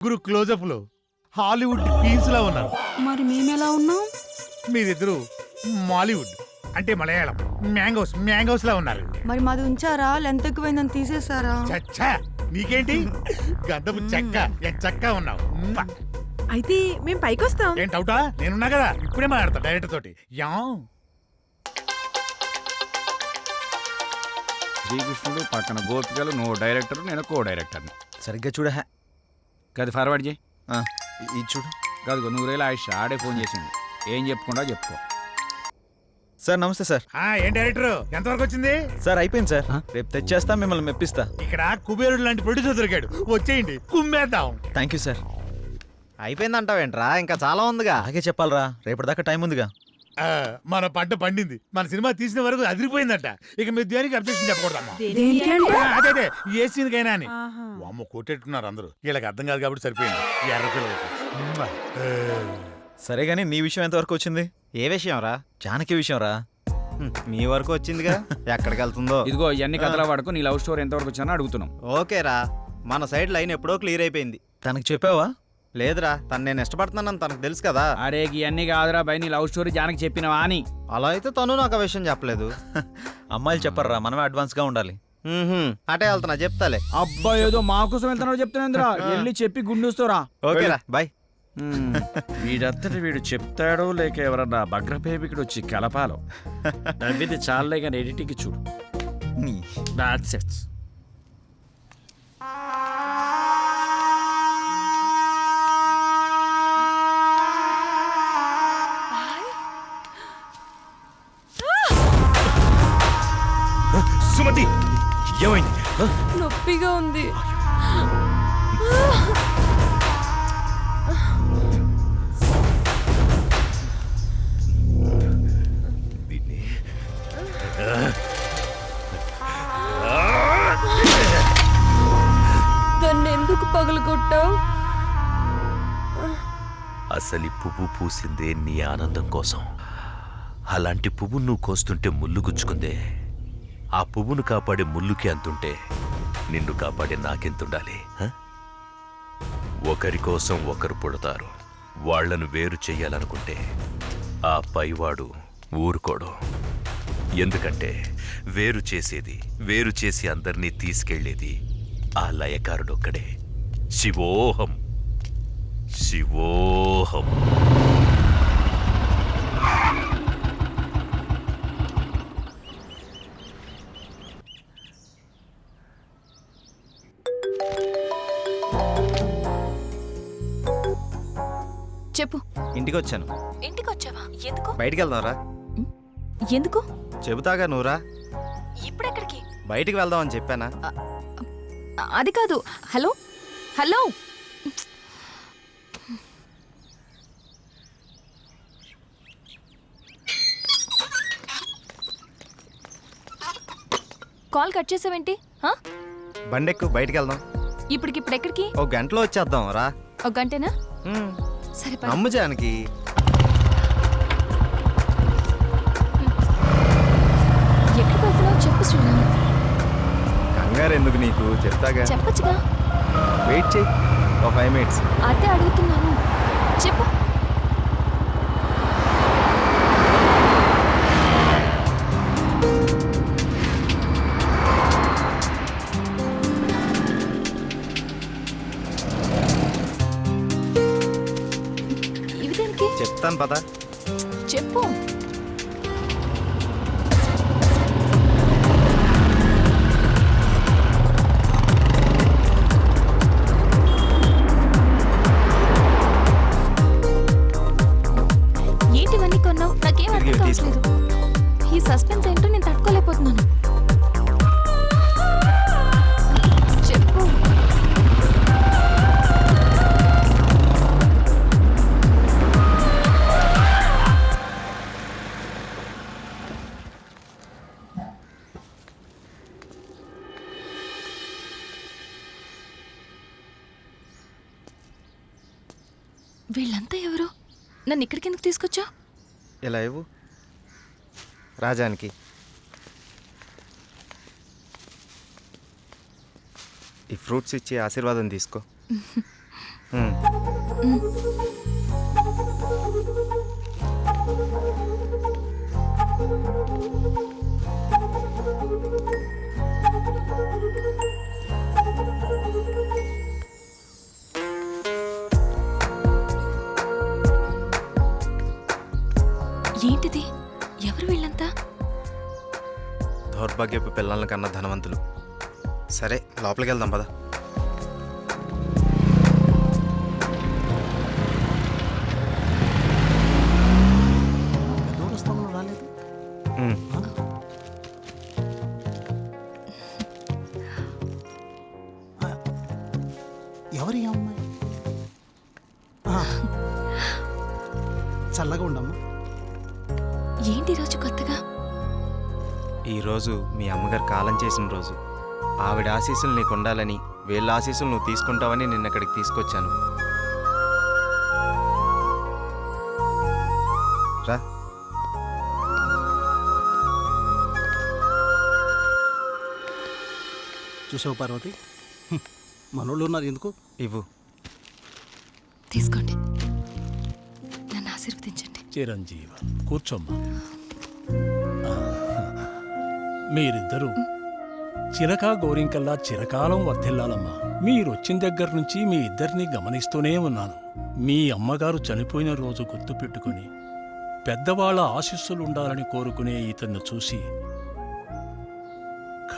ముగ్గురు క్లోజప్లో Hollywood queens లా ఉన్నారు. మరి మేమెలా ఉన్నాం? మీరిద్దరు మాలీవుడ్ అంటే మలయాళం మ్యాంగోస్ మ్యాంగోస్ లా ఉన్నారు. మరి మాది ఉంచారా? లెంత్ ఎక్కువైందని తీసేసారా చచ్చా! నీకేంటి? గద్దపు చెక్క ఎంత చెక్క ఉన్నావు? మ్మ. అయితే మేం పైకొస్తాం. ఏం డౌటా నేనున్నా కదా ఇప్పుడే మాట్లాడతా డైరెక్టర్ తోటి. యా శ్రీకృష్ణుడు పక్కన గోపికలు నువ్వు డైరెక్టర్ నేను కో డైరెక్టర్ని సరిగ్గా చూడ గది ఫార్వర్డ్ చేయి. ఇది చూడు. కాదు నూరేళ్ళ ఆయుష్ ఆడే ఫోన్ చేసింది. ఏం చెప్పుకుంటా చెప్పుకో. సార్ నమస్తే సార్. ఆ, ఏం డైరెక్టర్? ఎంతవరకు వచ్చింది? సార్ అయిపోయింది సార్? రేపు తెచ్చేస్తా మిమ్మల్ని మెప్పిస్తా. ఇక్కడ కుబేరుడు లాంటి ప్రొడ్యూసర్ దొరికాడు. వచ్చేయండి. కుమ్మేద్దాం. Thank you sir. అయిపోయిందంటావేంట్రా? ఇంకా చాలా ఉందిగా. అలాగే చెప్పాలరా. రేపటిదాకా టైం ఉందిగా. ఆ, మన పంట పండింది. మన సినిమా తీసిన వరకు అదిరిపోయిందట. ఇక మీరు దేనికి అబ్జెక్షన్ చెప్పకూడదమ్మా? దేనికంటే ఆ, అదే అదే ఏ సీన్కైనా అని. ఆహా. అమ్మ కొట్టేట్టున్నారు అందరూ. వీళ్ళకి అర్థం కాదు కాబట్టి సరిపోయింది. ఎర్ర పిల్లలకి. మ్మ. ఆ. సరే గానీ నీ విషయం ఎంతవరకు వచ్చింది? ఏ విషయం రా? జానకి విషయం రా. హ్మ్, మీ వరకు వచ్చిందిగా? ఎక్కడికి వెళ్తుందో? ఇదిగో ఇవన్నీ కథల వాడుకో నీ లవ్ స్టోరీ ఎంతవరకు వచ్చినా అడుగుతున్నాం. ఓకేరా మన సైడ్ లైన్ ఎప్పుడో క్లియర్ అయిపోయింది. తనకు చెప్పావా? లేదురా తను నేను ఇష్టపడుతున్నానని తనకు తెలుసు కదా. అరే ఇవన్నీ కాదురా బై నీ లవ్ స్టోరీ జానకి చెప్పినవా అని. అలా అయితే తను నాకు ఆ విషయం చెప్పలేదు. అమ్మాయిలు చెప్పరా మనమే అడ్వాన్స్గా ఉండాలి. మ్మ్హ్మ్, అటే వెళ్తున్నా చెప్తాలే. అబ్బా ఏదో మా కోసం వెళ్తున్నాడు చెప్తున్నాందిరా వెళ్ళి చెప్పి గుండూస్తోరా. ఓకేరా బాయ్. వీడంతటి వీడు చెప్తాడో లేక ఎవరన్నా భగ్రపేమికుడు వచ్చి కలపాలో? నవ్వింది చాలే కానీ ఎడిటింగ్ చూడు. నీ. దాట్స్ ఇట్ నొప్పిగా ఉంది. దాన్ని. ఎందుకు పగలగొట్టావు? అసలి పువ్వు పూసిందే నీ ఆనందం కోసం. అలాంటి పువ్వు నువ్వు కోస్తుంటే ముళ్ళు గుచ్చుకుందే. ఆ పువ్వును కాపాడే ముల్లుకి అంతుంటే నిన్ను కాపాడే నాకెంతుండాలి ఒకరి కోసం ఒకరు పుడతారు. వాళ్ళను వేరు చెయ్యాలనుకుంటే ఆ పైవాడు ఊరుకోడు. ఎందుకంటే వేరు చేసేది వేరు చేసి అందరినీ తీసుకెళ్ళేది ఆ లయకారుడొక్కడే. శివోహం. శివోహం. చెప్పు. ఇంటికి వచ్చాను ఇంటికి వచ్చావా ఎందుకు? బయటికి వెళ్దాంరా ఎందుకు? చెబుతాగా నువ్వురా ఇప్పుడెక్కడికి? బయటికి వెళ్దామని చెప్పానా? అది కాదు. హలో? హలో? కాల్ కట్ చేసావేంటి? హా? బండెక్కు బయటికి వెళ్దాం ఇప్పటికిప్పుడు ఎక్కడికి ఓ గంటలో వచ్చేద్దాం రా ఒక గంటేనా సరే. నమ్ము జానకి. ఎక్కడికి వెళ్తున్నావు చెప్పు శ్రీరామ్. కంగారు ఎందుకు నీకు? చెప్తాగా. చెప్పచ్చుగా. వెయిట్ చేయి. ఒక ఫైవ్ మినిట్స్ అదే అడుగుతున్నాను. చెప్పు. దేనికి చెప్తాను పదా చెప్పు తీసుకొచ్చా? ఇలా ఇవ్వు? రాజానికి. ఈ ఫ్రూట్స్ ఇచ్చి ఆశీర్వాదం తీసుకో. దౌర్భాగ్యపు పిల్లల కన్నా ధనవంతులు. సరే లోపలికి వెళ్దాం పదా. ఈరోజు మీ అమ్మగారు కాలం చేసిన రోజు. ఆవిడ ఆశీస్సులు నీకు ఉండాలని వీళ్ళ ఆశీస్సులు నువ్వు తీసుకుంటావని నిన్న ఇక్కడికి తీసుకొచ్చాను. రా. చూసావు పార్వతి. మనోళ్ళు ఉన్నారు ఎందుకు? ఇవ్వు. తీసుకోండి. నన్ను ఆశీర్వదించండి. చిరంజీవ కూర్చోమ్మా. మీరిద్దరూ. చిరకా గోరింకల్లా చిరకాలం వర్ధిల్లాలమ్మా. మీరొచ్చిన దగ్గర నుంచి మీ ఇద్దరిని గమనిస్తూనే ఉన్నాను. మీ అమ్మగారు చనిపోయిన రోజు గుర్తు పెట్టుకుని పెద్దవాళ్ళ ఆశీస్సులు ఉండాలని కోరుకునే ఇతన్ని చూసి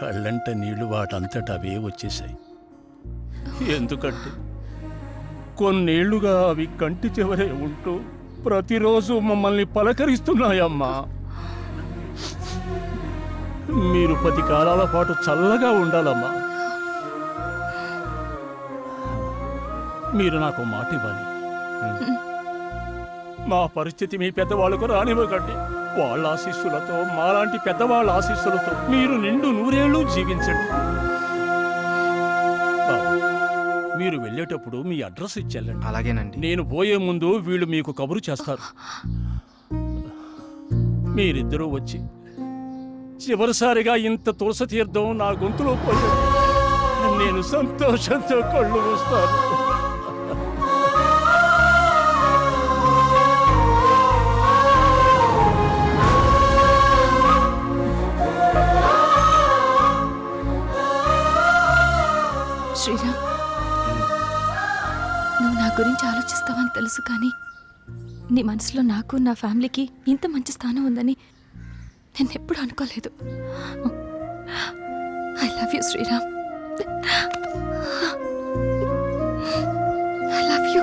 కళ్ళంట నీళ్ళు వాటంతట అవే వచ్చేశాయి. ఎందుకంటే కొన్నేళ్ళుగా అవి కంటి చివరే ఉంటూ ప్రతిరోజు మమ్మల్ని పలకరిస్తున్నాయమ్మా. మీరు పది కాలాల పాటు చల్లగా ఉండాలమ్మా. మీరు నాకు మాట ఇవ్వాలి. మా పరిస్థితి మీ పెద్దవాళ్ళకు రానివ్వకండి. వాళ్ళ ఆశీస్సులతో మాలాంటి పెద్దవాళ్ళ ఆశీస్సులతో మీరు నిండు నూరేళ్ళు జీవించండి. మీరు వెళ్ళేటప్పుడు మీ అడ్రస్ ఇచ్చెళ్ళండి. అలాగేనండి. నేను పోయే ముందు వీళ్ళు మీకు కబురు చేస్తారు. మీరిద్దరూ వచ్చి చివరిసారిగా ఇంత తులసి తీర్థం నా గొంతులో పోయింది నేను సంతోషంతో కళ్ళు మూస్తాను. శ్రీరామ్ నువ్వు నా గురించి ఆలోచిస్తావని తెలుసు కానీ నీ మనసులో నాకు నా ఫ్యామిలీకి ఇంత మంచి స్థానం ఉందని నేను ఎప్పుడు అనుకోలేదు. I love you Sriram I love you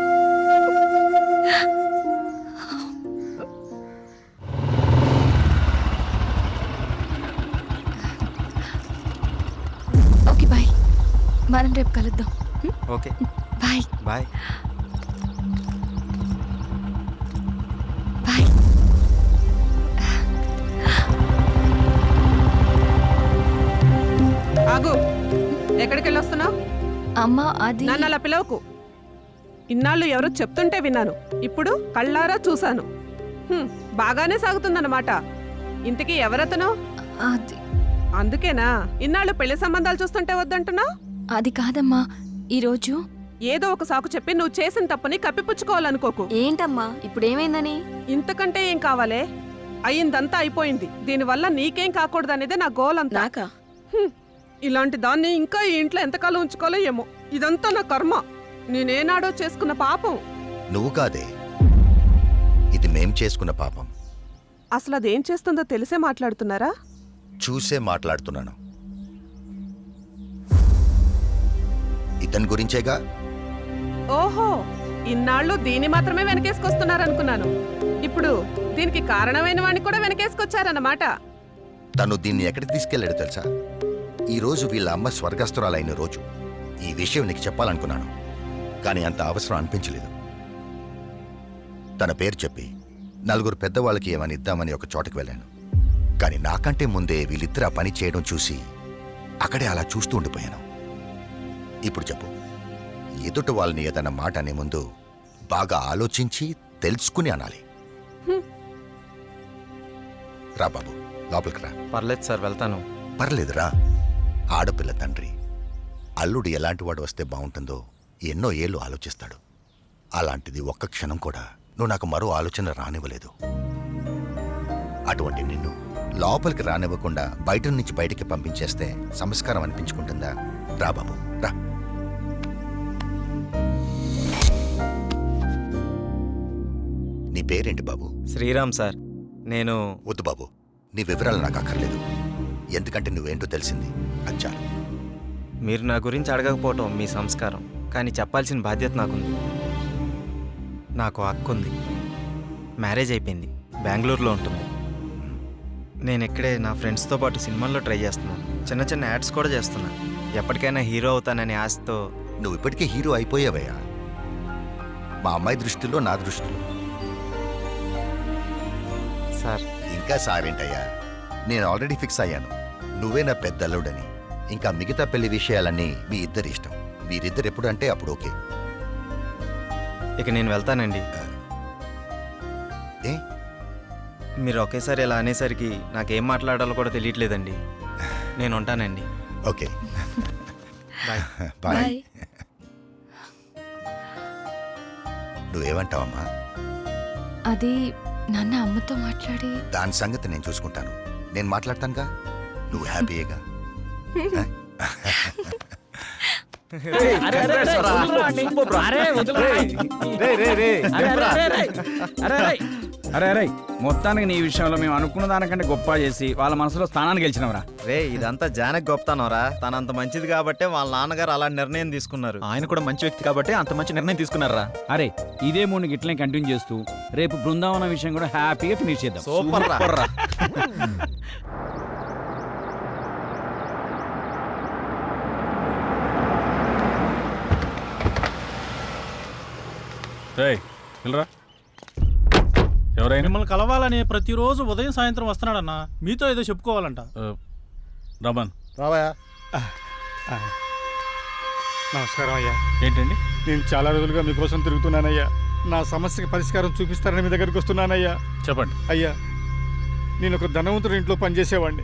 okay bye మనం రేపు కలుద్దాం. ఓకే బాయ్ బాయ్ బాయ్ ఎక్కడికి వెళ్ళొస్తున్నావు అమ్మ అది నన్ను అలా పిలవకు. ఇన్నాళ్ళు ఎవరో చెప్తుంటే విన్నాను. ఇప్పుడు కళ్ళారా చూశాను. హ్మ్, బాగానే సాగుతుందన్నమాట. ఇంతకీ ఎవరతను? అది. అందుకేనా? ఇన్నాళ్ళు పెళ్ళి సంబంధాలు చూస్తుంటే వద్దంటున్నావు? అది కాదమ్మా. ఈరోజు? ఏదో ఒక సాకు చెప్పి నువ్వు చేసిన తప్పుని కప్పిపుచ్చుకోవాలనుకోకు. ఏంటమ్మా? ఇప్పుడు ఏమైందని ఇంతకంటే ఏం కావాలే? అయిందంతా అయిపోయింది. దీనివల్ల నీకేం కాకూడదనేదే నా గోల్ అంతా నాకా? హ్మ్. ఇలాంటి దాన్ని ఇంకా ఈ ఇంట్లో ఎంతకాలం ఉంచుకోవాలో ఏమో. ఇదంతా నా కర్మ. నేనేనాడో చేసుకున్న పాపం. నువ్వు కాదే. ఇది మేం చేసుకున్న పాపం. అసలు అదేం చేస్తుందో తెలిసే మాట్లాడుతున్నారా? చూసే మాట్లాడుతున్నాను. ఇతని గురించేగా? ఓహో ఇన్నాళ్ళు దీన్ని మాత్రమే వెనకేసుకొస్తున్నారనుకున్నాను. ఇప్పుడు దీనికి కారణమైన వాడిని కూడా వెనకేసుకొచ్చారన్నమాట. తను దీన్ని ఎక్కడికి తీసుకెళ్ళాడు తెలుసా? ఈ రోజు వీళ్ళ అమ్మ స్వర్గస్థురాలైన రోజు. ఈ విషయం నీకు చెప్పాలనుకున్నాను. కానీ అంత అవసరం అనిపించలేదు. తన పేరు చెప్పి నలుగురు పెద్దవాళ్ళకి ఏమని ఇద్దామని ఒక చోటకి వెళ్ళాను. కానీ నాకంటే ముందే వీళ్ళిద్దరు ఆ పని చేయడం చూసి అక్కడే అలా చూస్తూ ఉండిపోయాను. ఇప్పుడు చెప్పు. ఎదుట వాళ్ళని ఏదన్నా మాట అనే ముందు బాగా ఆలోచించి తెలుసుకుని అనాలి. రా బాబు లోపలికి రా. పర్లేదు సార్ వెళ్తాను. పర్లేదురా. ఆడపిల్ల తండ్రి. అల్లుడు ఎలాంటి వాడు వస్తే బాగుంటుందో ఎన్నో ఏళ్ళు ఆలోచిస్తాడు. అలాంటిది ఒక్క క్షణం కూడా నువ్వు నాకు మరో ఆలోచన రానివ్వలేదు. అటువంటి నిన్ను లోపలికి రానివ్వకుండా బయట నుంచి బయటికి పంపించేస్తే సంస్కారం అనిపించుకుంటుందా? రా బాబు రా. నీ పేరేంటి బాబు? శ్రీరామ్ సార్. నేను వద్దు బాబు నీ వివరాలు నాకు అక్కర్లేదు. ఎందుకంటే నువ్వేంటో తెలిసింది. అచ్చా. మీరు నా గురించి అడగకపోవటం మీ సంస్కారం కానీ చెప్పాల్సిన బాధ్యత నాకుంది. నాకు హక్కు ఉంది మ్యారేజ్ అయిపోయింది. బెంగళూరులో ఉంటుంది. నేను ఇక్కడే నా ఫ్రెండ్స్తో పాటు సినిమాల్లో ట్రై చేస్తున్నాను. చిన్న చిన్న యాడ్స్ కూడా చేస్తున్నా. ఎప్పటికైనా హీరో అవుతాననే ఆశతో. నువ్వు ఇప్పటికే హీరో అయిపోయావయ్యా. మా అమ్మాయి దృష్టిలో నా దృష్టిలో. సార్. ఇంకా సారేంటయ్యా? నేను ఆల్రెడీ ఫిక్స్ అయ్యాను. నువ్వే నా పెద్ద అల్లుడని ఇంకా మిగతా పెళ్ళి విషయాలన్నీ మీ ఇద్దరి ఇష్టం. మీరిద్దరు ఎప్పుడు అంటే అప్పుడు ఓకే. ఇక నేను వెళ్తానండి. ఏ? మీరు ఒకేసారి ఇలా అనేసరికి నాకేం మాట్లాడాలో కూడా తెలియట్లేదండి. నేను ఉంటానండి. ఓకే. బాయ్. బాయ్. బాయ్. నువ్వేమంటావమ్మా? అది నాన్న అమ్మతో మాట్లాడి. దాని సంగతి నేను చూసుకుంటాను. నేను మాట్లాడతానుగా? నువ్వు హ్యాపీయేగా. అరే అరే మొత్తానికి నీ విషయంలో మేము అనుకున్న దానికంటే గొప్ప చేసి వాళ్ళ మనసులో స్థానాన్ని గెలిచినవరా? రే ఇదంతా జానక్ గొప్పతనరా. తనంత మంచిది కాబట్టే వాళ్ళ నాన్నగారు అలా నిర్ణయం తీసుకున్నారు. ఆయన కూడా మంచి వ్యక్తి కాబట్టి అంత మంచి నిర్ణయం తీసుకున్నారా? అరే ఇదే మూడు ఇట్లనే కంటిన్యూ చేస్తూ రేపు బృందావనం విషయం కూడా హ్యాపీగా ఫినిష్ చేద్దాం. సూపర్ రా. రా. ఎవరైనా? మిమ్మల్ని కలవాలని ప్రతిరోజు ఉదయం సాయంత్రం వస్తున్నాడన్నా మీతో ఏదో చెప్పుకోవాలంట. రమన్. రావయా నమస్కారం అయ్యా. ఏంటండి? నేను చాలా రోజులుగా మీకోసం తిరుగుతున్నానయ్యా. నా సమస్యకి పరిష్కారం చూపిస్తారని మీ దగ్గరికి వస్తున్నానయ్యా. చెప్పండి. అయ్యా నేను ఒక ధనవంతుడి ఇంట్లో పనిచేసేవాడిని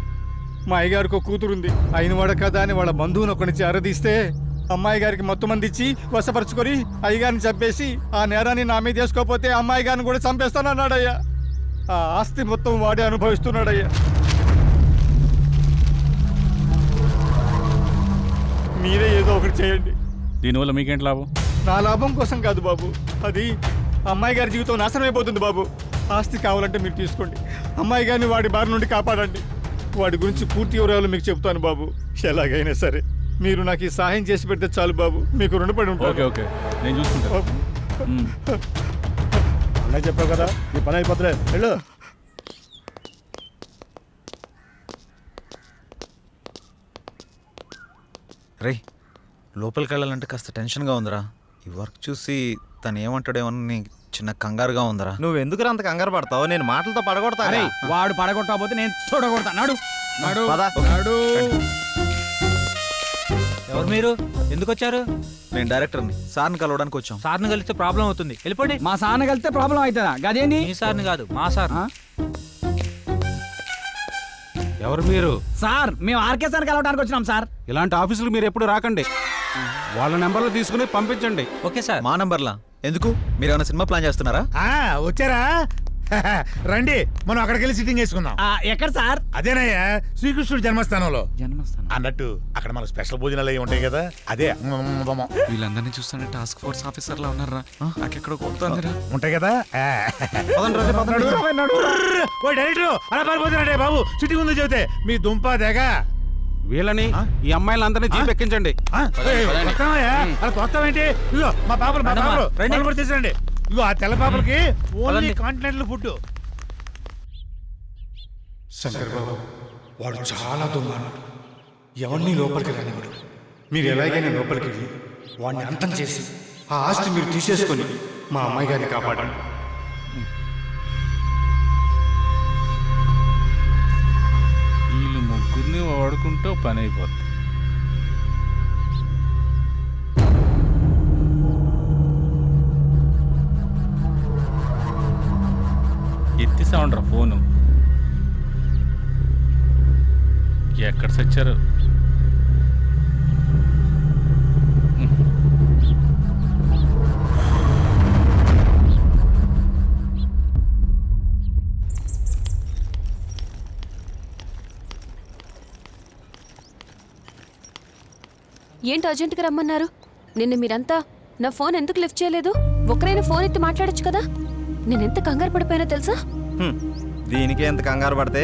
మా అయ్యగారికి ఒక కూతురుంది. అయినవాడ కదా అని వాళ్ళ బంధువుని ఒకటి చేరదీస్తే అమ్మాయి గారికి మొత్తం మంది ఇచ్చి వశపరుచుకొని అయ్యగారిని చంపేసి ఆ నేరాన్ని నా మీద వేసుకోకపోతే అమ్మాయి గారిని కూడా చంపేస్తానన్నాడయ్యా. ఆ ఆస్తి మొత్తం వాడే అనుభవిస్తున్నాడయ్యా. మీరే ఏదో ఒకటి చేయండి. దీనివల్ల మీకేంటి లాభం? నా లాభం కోసం కాదు బాబు. అది అమ్మాయి గారి జీవితం నాశనం అయిపోతుంది బాబు. ఆస్తి కావాలంటే మీరు తీసుకోండి. అమ్మాయి గారిని వాడి బారి నుండి కాపాడండి. వాడి గురించి పూర్తి వివరాలు మీకు చెప్తాను బాబు. ఎలాగైనా సరే. మీరు నాకు ఈ సహాయం చేసి పెడితే చాలు బాబు. మీకు రుణపడి ఓకే ఉంటాను. ఓకే నేను చూసుకుంటా మ్మ్. అన్నయ్య చెప్పావు కదా నీ పని అయిపోతులే వెళ్ళు. రే లోపలికి వెళ్ళాలంటే కాస్త టెన్షన్గా ఉందిరా. ఈ వర్క్ చూసి తను ఏమంటాడేమో చిన్న కంగారుగా ఉందిరా. నువ్వు ఎందుకు అంత కంగారు పడతావు? నేను మాటలతో పడగొడతా అరే వాడు పడగొట్టకపోతే నేను చూడగొడతా నాడు నాడు పద. నాడు. ఎవరు మీరు? ఎందుకు వచ్చారు? నేను డైరెక్టర్ని. సార్ని కలవడానికి వచ్చాం. సార్ని కలిస్తే ప్రాబ్లం అవుతుంది. వెళ్ళిపోండి. మా సాన్న కలిస్తే ప్రాబ్లం అవుతుందా? గదేంది? మీ సార్ని కాదు మా సార్. ఆ? ఎవరు మీరు? సార్ మేము ఆర్కే సార్ కలవడానికి వచ్చినాం సార్. ఇలాంటి ఆఫీసులు మీరు ఎప్పుడు రాకండి. వాళ్ళ నెంబర్లు తీసుకుని పంపించండి. Okay sir. మా నంబర్లా? ఎందుకు? మీరు ఏమైనా సినిమా ప్లాన్ చేస్తున్నారా? ఆ, వచ్చారా? రండి మనం అక్కడికి వెళ్ళి సిట్టింగ్ వేసుకుందాం. ఆ, ఎక్కడ సార్? అదేనయ్యా శ్రీకృష్ణుడి జన్మస్థానంలో. జన్మస్థానం. అన్నట్టు అక్కడ మనకు స్పెషల్ భోజనాలు అవి ఉంటాయి కదా అదే. వీళ్ళందరినీ చూస్తుంటే టాస్క్ ఫోర్స్ ఆఫీసర్లా ఉన్నారా నాకెక్కడ కొడుతుందిరా ఉంటాయి కదా. ఓ డైరెక్టర్ అలా పారిపోతున్నాడే బాబు సిటీ ముందు చెబితే మీ దుంప తెగ. వీళ్ళని ఈ అమ్మాయిలందరినీ జీప్ ఎక్కించండి మా పాపలు మా పాపలు. రండి. కూడా తీసుకురండి ఇదిగో ఆ తెల్ల పాపలకి only. Continental food Shankar Babu వాడు చాలా దుమ్మాను ఎవరిని లోపలికి రానివాడు మీరు ఎలాగైనా లోపలికి వెళ్ళి వాడిని అంతం చేసి ఆ ఆస్తి మీరు తీసేసుకొని మా అమ్మాయి గారిని కాపాడండి. వీళ్ళు ముగ్గురిని వాడుకుంటే ఓ ఎత్తి సౌండ్ ఫోను. ఎక్కడ సచ్చారు? ఏంటి అర్జెంటుగా రమ్మన్నారు? నిన్న మీరంతా నా ఫోన్ ఎందుకు లిఫ్ట్ చేయలేదు? ఒకరైనా ఫోన్ ఎత్తి మాట్లాడచ్చు కదా? నేను ఎంత కంగారు పడిపోయినా తెలుసా. దీనికి ఎంత కంగారు పడితే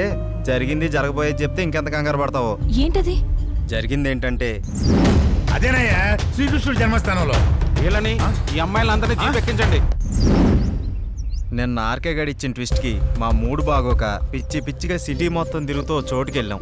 జరిగింది జరగబోయేది చెప్తే ఇంకెంత కంగారు పడతావో? ఏంటది? జరిగింది ఏంటంటే అదేనయ్యా శ్రీకృష్ణుడు జన్మస్థానంలో. వీళ్ళని ఈ అమ్మాయిలందరినీ జీప్ ఎక్కించండి నిన్న ఆర్కే గడి ఇచ్చిన ట్విస్ట్కి మా మూడు బాగోక పిచ్చి పిచ్చిగా సిటీ మొత్తం తిరుగుతూ చోటుకెళ్ళాం.